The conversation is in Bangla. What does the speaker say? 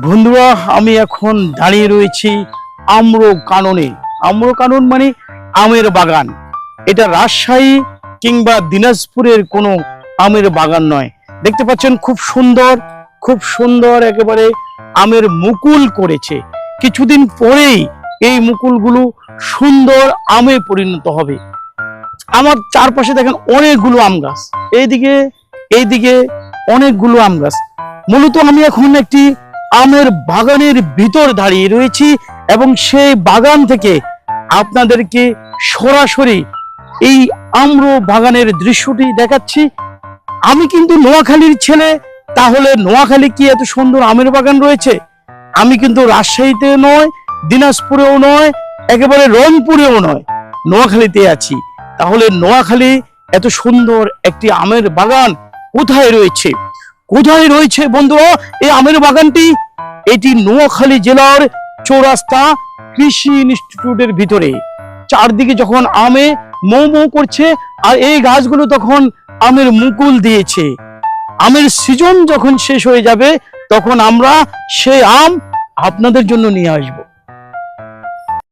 বন্ধুরা, আমি এখন দাঁড়িয়ে রয়েছি আম্র কাননে। আম্র কানন মানে আমের বাগান। এটা রাজশাহী কিংবা দিনাজপুরের কোনো আমের বাগান নয়। দেখতে পাচ্ছেন, খুব সুন্দর খুব সুন্দর একেবারে আমের মুকুল করেছে। কিছুদিন পরেই এই মুকুলগুলো সুন্দর আমে পরিণত হবে। আমার চারপাশে দেখেন অনেকগুলো আম গাছ। এইদিকে এইদিকে অনেকগুলো আম গাছ। মূলত আমি এখন একটি আমের বাগানের ভিতর দাঁড়িয়ে রয়েছি এবং সেই বাগান থেকে আপনাদেরকে সরাসরি এই আম্র বাগানের দৃশ্যটি দেখাচ্ছি। আমি কিন্তু নোয়াখালীর ছেলে, তাহলে নোয়াখালী কি এত সুন্দর আমের বাগান রয়েছে? আমি কিন্তু রাজশাহীতে নয়, দিনাজপুরেও নয়, একেবারে রংপুরেও নয়, নোয়াখালীতে আছি। তাহলে নোয়াখালী এত সুন্দর একটি আমের বাগান কোথায় রয়েছে? কোথায় রয়েছে বন্ধুরা এই আমের বাগানটি? এটি নোয়াখালী জেলার চৌরাস্তা কৃষি ইনস্টিটিউটের ভিতরে। চারদিকে যখন আমে মৌ মৌ করছে, আর এই গাছগুলো তখন আমের মুকুল দিয়েছে। আমের সিজন যখন শেষ হয়ে যাবে, তখন আমরা সেই আম আপনাদের জন্য নিয়ে আসব।